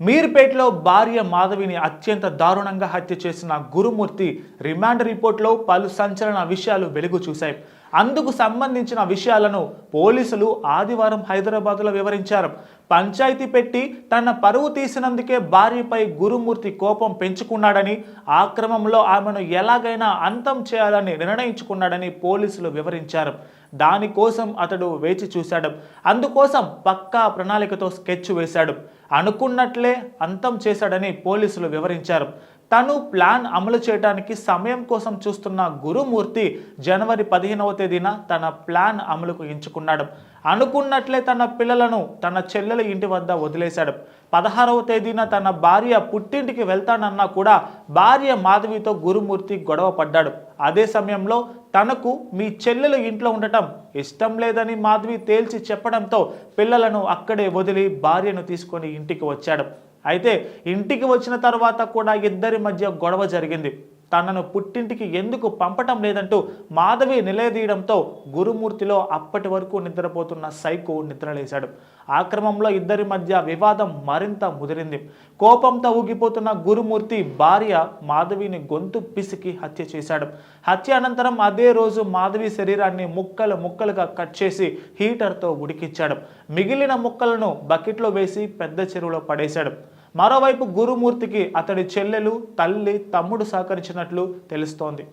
మీర్పేటలో భార్య మాధవిని అత్యంత దారుణంగా హత్య చేసిన గురుమూర్తి రిమాండ్ రిపోర్ట్లో పలు సంచలన విషయాలు వెలుగు చూశాయి. అందుకు సంబంధించిన విషయాలను పోలీసులు ఆదివారం హైదరాబాద్లో వివరించారు. పంచాయతీ పెట్టి తన పరువు తీసినందుకే భార్యపై గురుమూర్తి కోపం పెంచుకున్నాడని ఆ క్రమంలో ఆమెను ఎలాగైనా అంతం చేయాలని నిర్ణయించుకున్నాడని పోలీసులు వివరించారు. దానికోసం అతడు వేచి చూశాడు. అందుకోసం పక్కా ప్రణాళికతో స్కెచ్ వేశాడు. అనుకున్నట్లే అంతం చేశాడని పోలీసులు వివరించారు. తను ప్లాన్ అమలు చేయడానికి సమయం కోసం చూస్తున్న గురుమూర్తి జనవరి పదిహేనవ తేదీన తన ప్లాన్ అమలుకు ఎంచుకున్నాడు. అనుకున్నట్లే తన పిల్లలను తన చెల్లెల ఇంటి వద్ద వదిలేశాడు. పదహారవ తేదీన తన భార్య పుట్టింటికి వెళ్తానన్నా కూడా భార్య మాధవితో గురుమూర్తి గొడవ పడ్డాడు. అదే సమయంలో తనకు మీ చెల్లెలు ఇంట్లో ఉండటం ఇష్టం లేదని మాధవి తేల్చి చెప్పడంతో పిల్లలను అక్కడే వదిలి భార్యను తీసుకొని ఇంటికి వచ్చాడు. అయితే ఇంటికి వచ్చిన తర్వాత కూడా ఇద్దరి మధ్య గొడవ జరిగింది. తనను పుట్టింటికి ఎందుకు పంపటం లేదంటూ మాధవి నిలదీయడంతో గురుమూర్తిలో అప్పటి వరకు నిద్రపోతున్న సైకు నిద్రలేశాడు. ఆ క్రమంలో ఇద్దరి మధ్య వివాదం మరింత ముదిరింది. కోపంతో ఊగిపోతున్న గురుమూర్తి భార్య మాధవిని గొంతు పిసికి హత్య చేశాడు. హత్య అనంతరం అదే రోజు మాధవి శరీరాన్ని ముక్కలు ముక్కలుగా కట్ చేసి హీటర్తో ఉడికించాడు. మిగిలిన ముక్కలను బకెట్లో వేసి పెద్ద చెరువులో పడేశాడు. మరోవైపు గురుమూర్తికి అతడి చెల్లెలు తల్లి తమ్ముడు సహకరించినట్లు తెలుస్తోంది.